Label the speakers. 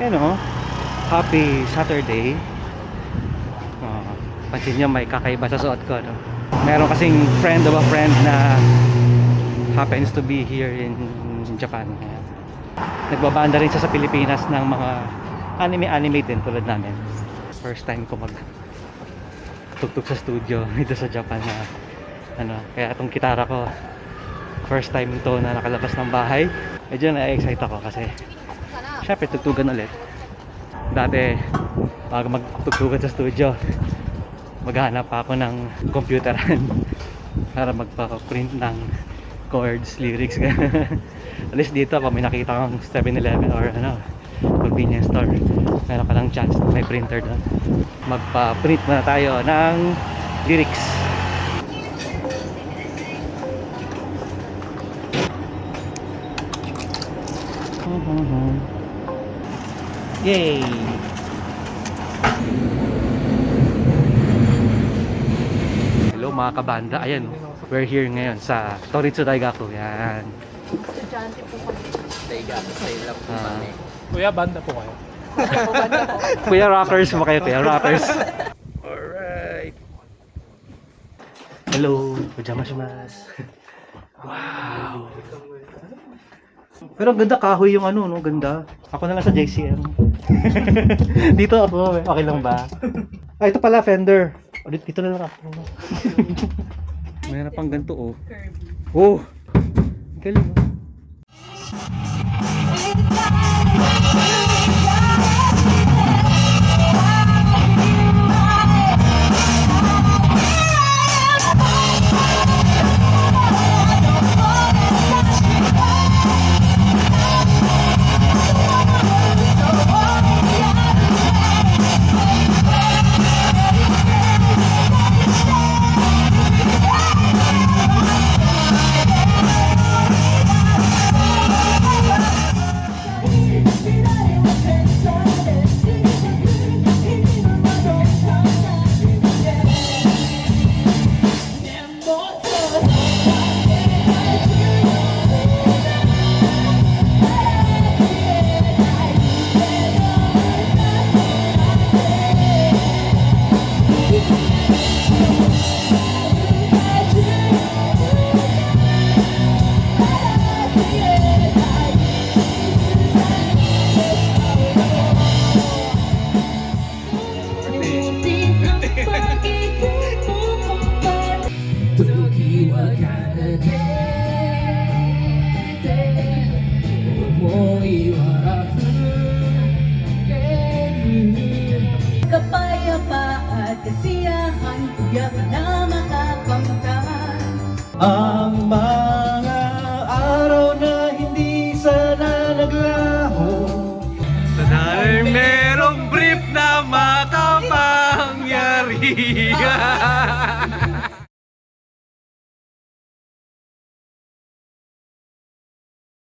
Speaker 1: Yan o. Happy Saturday. Oh, pansin nyo may kakaiba sa suot ko. No? Meron kasing friend of a friend na happens to be here in Japan. Ayan. Nagbabanda rin siya sa Pilipinas ng mga anime-anime din tulad namin. First time ko mag tugtog sa studio dito sa Japan na ano, kaya itong gitara ko first time to na nakalabas ng bahay. Medyo na-excite ako kasi syempre tugtugan ulit. Dati bago magtugtugan sa studio maghanap ako ng computeran para magpa-print ng chords, lyrics at least dito pag may nakita kang 7-Eleven or ano convenience store. Meron ka lang chance na may printer doon. Magpa-print muna tayo ng lyrics Yay! Hello mga kabanda, ayan. We're here ngayon sa Toritsu Daigaku. Yan.
Speaker 2: Estudyante po kami.
Speaker 3: Taiga, style lang po
Speaker 1: Ah.
Speaker 3: kami.
Speaker 4: Kuya, banda po kayo.
Speaker 1: Kuya Rockers mo kayo, Kuya Rockers. Alright. Hello, pajama shimasu. Wow. Pero ganda kahoy yung ano, no? Ganda. Ako na lang sa JCM. dito ako, okay lang ba? Ah, ito pala, Fender. O, dito dito na lang ako. Mayroon pang ganito, oh. Oh! Ang Galing, oh.
Speaker 2: Tiyak na makakamtan.
Speaker 1: Ang mga araw na hindi sana naglaho Sana'y merong brief na makapangyarihan